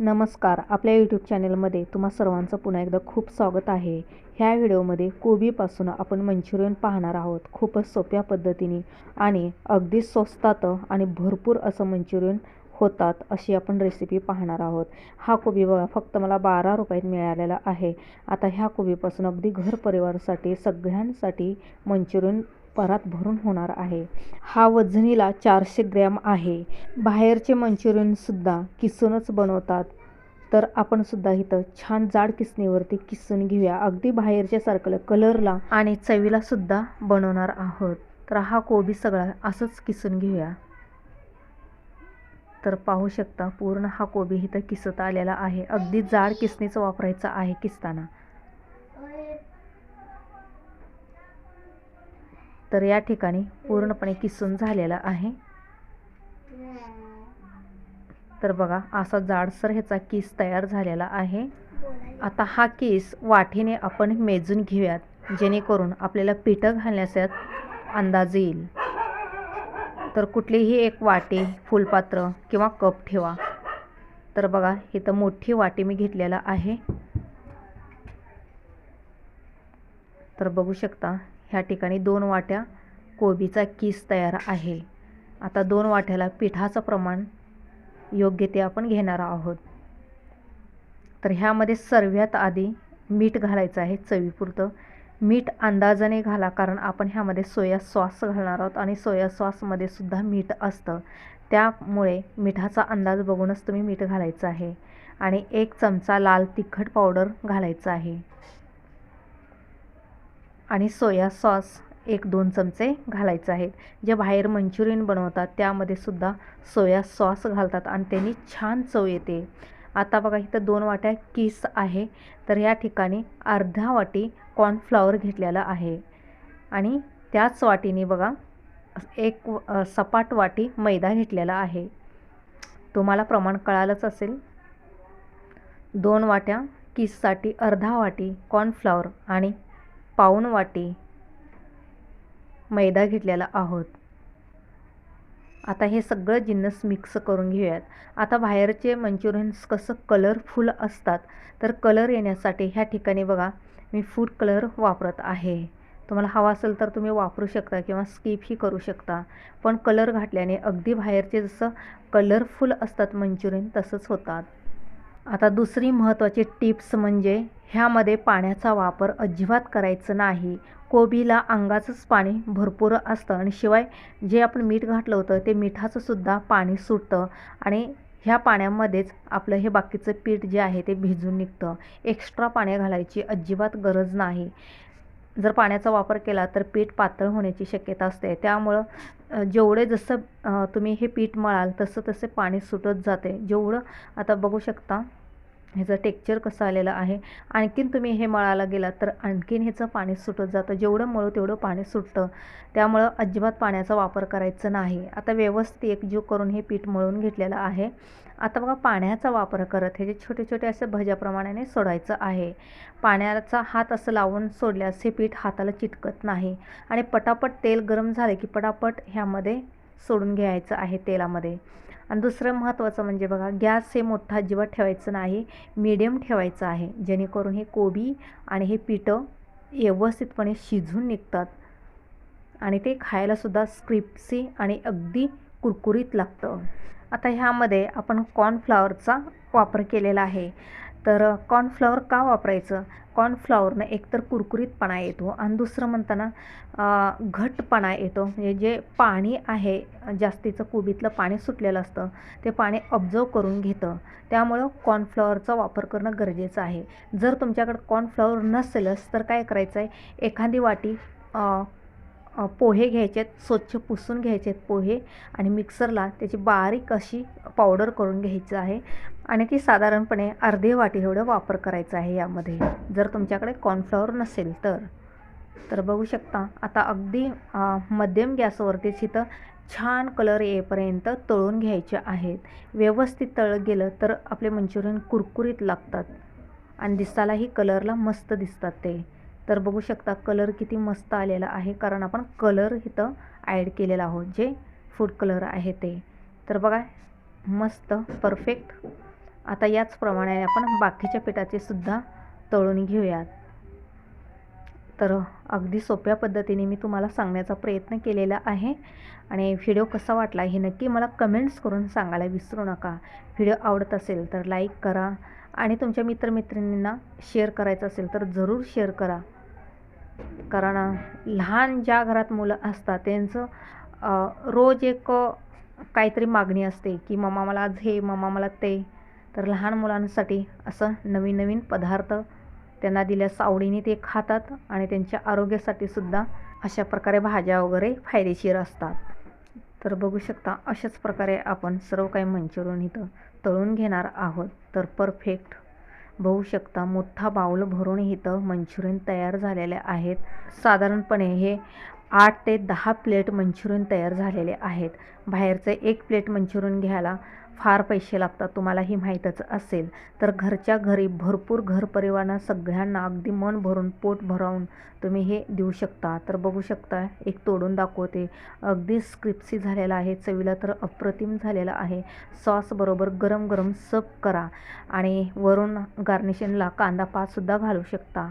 नमस्कार. आपल्या यूट्यूब चॅनलमध्ये तुम्हा सर्वांचं पुन्हा एकदा खूप स्वागत आहे. ह्या व्हिडिओमध्ये कोबीपासून आपण मंचुरियन पाहणार आहोत. खूपच सोप्या पद्धतीने आणि अगदी स्वस्तात आणि भरपूर असं मंचुरियन होतात अशी आपण रेसिपी पाहणार आहोत. हा कोबी बघा फक्त मला बारा रुपयात मिळालेला आहे. आता ह्या कोबीपासून अगदी घर परिवारासाठी सगळ्यांसाठी मंचुरियन परात भरून होणार आहे. हा वजनीला चारशे ग्रॅम आहे. बाहेरचे मंचुरियनसुद्धा किसूनच बनवतात. तर आपण सुद्धा इथं छान जाड किसणीवरती किसून घेऊया. अगदी बाहेरच्या सारखं कलरला आणि चवीला सुद्धा बनवणार आहोत. तर हा कोबी सगळा असंच किसून घेऊया. तर पाहू शकता पूर्ण हा कोबी इथं किसत आलेला आहे. अगदी जाड किसणीचं वापरायचं आहे किसताना. तर या ठिकाणी पूर्णपणे किसून झालेला आहे. तर बघा असा जाडसर ह्याचा किस तयार झालेला आहे. आता हा किस वाटीने आपण मेजून घेऊयात जेणेकरून आपल्याला पिठं घालण्यास अंदाज येईल. तर कुठलीही एक वाटी फुलपात्र किंवा कप ठेवा. तर बघा इथं मोठी वाटी मी घेतलेला आहे. तर बघू शकता ह्या ठिकाणी दोन वाट्या कोबीचा किस तयार आहे. आता दोन वाट्याला पिठाचं प्रमाण योग्य ते आपण घेणार आहोत. तर ह्यामध्ये सर्वात आधी मीठ घालायचं आहे चवीपुरतं. मीठ अंदाजाने घाला कारण आपण ह्यामध्ये सोया सॉस घालणार आहोत आणि सोया सॉसमध्ये सुद्धा मीठ असतं. त्यामुळे मिठाचा अंदाज बघूनच तुम्ही मीठ घालायचं आहे. आणि एक चमचा लाल तिखट पावडर घालायचं आहे. आणि सोया सॉस एक दोन चमचे घालायचे आहेत. जे बाहेर मंचुरियन बनवतात त्यामध्ये सुद्धा सोया सॉस घालतात आणि त्यांनी छान चव येते. आता बघा इथं दोन वाट्या किस आहे. तर या ठिकाणी अर्धा वाटी कॉर्नफ्लॉवर घेतलेला आहे. आणि त्याच वाटीने बघा एक सपाट वाटी मैदा घेतलेला आहे. तुम्हाला प्रमाण कळालंच असेल. दोन वाट्या किससाठी अर्धा वाटी कॉर्नफ्लॉवर आणि पाऊण वाटी मैदा घेतलेला आहोत. आता हे सगळं जिन्नस मिक्स करून घेऊयात. आता बाहेरचे मंचुरियन्स कसं कलरफुल असतात तर कलर येण्यासाठी ह्या ठिकाणी बघा मी फूड कलर वापरत आहे. तुम्हाला हवा असेल तर तुम्ही वापरू शकता किंवा स्किपही करू शकता. पण कलर घातल्याने अगदी बाहेरचे जसं कलरफुल असतात मंचुरियन तसंच होतात. आता दुसरी महत्त्वाची टिप्स म्हणजे ह्यामध्ये पाण्याचा वापर अजिबात करायचं नाही. कोबीला अंगाचंच पाणी भरपूर असतं आणि शिवाय जे आपण मीठ घातलं होतं ते मिठाचंसुद्धा पाणी सुटतं आणि ह्या पाण्यामध्येच आपलं हे बाकीचं पीठ जे आहे ते भिजून निघतं. एक्स्ट्रा पाणी घालायची अजिबात गरज नाही. जर पाण्याचा वापर केला तर पीठ पातळ होण्याची शक्यता असते. त्यामुळं जेवढे जसं तुम्ही हे पीठ मळाल तसं तसे पाणी सुटत जाते. जेवढं आता बघू शकता ह्याचं टेक्चर कसं आलेलं आहे? आणखीन तुम्ही हे मळायला गेलात तर आणखीन ह्याचं पाणी सुटत जातं. जेवढं मळू तेवढं पाणी सुटतं. त्यामुळं अजिबात पाण्याचा वापर करायचं नाही. आता व्यवस्थित एकजीव करून हे पीठ मळून घेतलेलं आहे. आता बघा पाण्याचा वापर करत हे जे छोटे छोटे असे भज्याप्रमाणे सोडायचं आहे. पाण्याचा हात असं लावून सोडल्यास हे पीठ हाताला चिटकत नाही. आणि पटापट तेल गरम झाले की पटापट ह्यामध्ये सोडून घ्यायचं आहे तेलामध्ये. आणि दुसरं महत्त्वाचं म्हणजे बघा गॅस हे मोठा अजिबात ठेवायचं नाही मीडियम ठेवायचं आहे. जेणेकरून हे कोबी आणि हे पिठं व्यवस्थितपणे शिजून निघतात. आणि ते खायलासुद्धा स्क्रिप्सी आणि अगदी कुरकुरीत लागतं. आता ह्यामध्ये आपण कॉर्नफ्लावरचा वापर केलेला आहे. तर कॉर्नफ्लॉवर का वापरायचं? कॉर्नफ्लॉवरनं एकतर कुरकुरीतपणा येतो आणि दुसरं म्हणताना घटपणा येतो. म्हणजे जे पाणी आहे जास्तीचं कोबीतलं पाणी सुटलेलं असतं ते पाणी ऑब्झर्व करून घेतं. त्यामुळं कॉर्नफ्लॉवरचा वापर करणं गरजेचं आहे. जर तुमच्याकडं कॉर्नफ्लॉवर नसेलच तर काय करायचं आहे एखादी वाटी पोहे घ्यायचे आहेत स्वच्छ पुसून घ्यायचे आहेत पोहे आणि मिक्सरला त्याची बारीक अशी पावडर करून घ्यायचं आहे. आणि ती साधारणपणे अर्धे वाटी एवढं वापर करायचा आहे यामध्ये. जर तुमच्याकडे कॉर्नफ्लॉवर नसेल तर. तर बघू शकता आता अगदी मध्यम गॅसवरतीच इथं छान कलर येईपर्यंत तळून घ्यायचे आहेत. व्यवस्थित तळं गेलं तर आपले मंचुरियन कुरकुरीत लागतात. आणि दिसायलाही कलरला मस्त दिसतात ते. तर बघू शकता कलर किती मस्त आलेला आहे. कारण आपण कलर इथं ॲड केलेला आहोत. जे फूड कलर आहे ते. तर बघा मस्त परफेक्ट आता याचप्रमाणे आपण बाकीच्या पिठाचे सुद्धा तळून घेऊयात. तर अगदी सोप्या पद्धतीने मी तुम्हाला सांगण्याचा प्रयत्न केलेला आहे. आणि व्हिडिओ कसा वाटला हे नक्की मला कमेंट्स करून सांगायला विसरू नका. व्हिडिओ आवडत असेल तर लाईक करा. आणि तुमच्या मित्रमैत्रिणींना शेअर करायचं असेल तर जरूर शेअर करा. कारण लहान ज्या घरात मुलं असतात त्यांचं रोज एक काहीतरी मागणी असते की मम्मा मला आज हे मम्मा मला ते. तर लहान मुलांसाठी असं नवीन नवीन पदार्थ त्यांना दिल्यास आवडीने ते खातात आणि त्यांच्या आरोग्यासाठी सुद्धा अशा प्रकारे भाज्या वगैरे फायदेशीर असतात. तर बघू शकता अशाच प्रकारे आपण सर्व काही मंचुरियन इथं तळून घेणार आहोत. तर परफेक्ट. बघू शकता मोठा बाऊल भरून इथं मंचुरियन तयार झालेले आहेत. साधारणपणे हे आठ ते दहा प्लेट मंचुरियन तयार झालेले आहेत. बाहेरचे एक प्लेट मंचुरियन घ्यायला फार पैसे लागतात तुम्हाला ही माहीतच असेल. तर घरच्या घरी भरपूर घरपरिवारांना सगळ्यांना अगदी मन भरून पोट भरावून तुम्ही हे देऊ शकता. तर बघू शकता एक तोडून दाखवते. अगदी स्क्रिप्सी झालेला आहे चवीला तर अप्रतिम झालेला आहे. सॉसबरोबर गरम गरम सप करा आणि वरून गार्निशिंगला कांदा पातसुद्धा घालू शकता.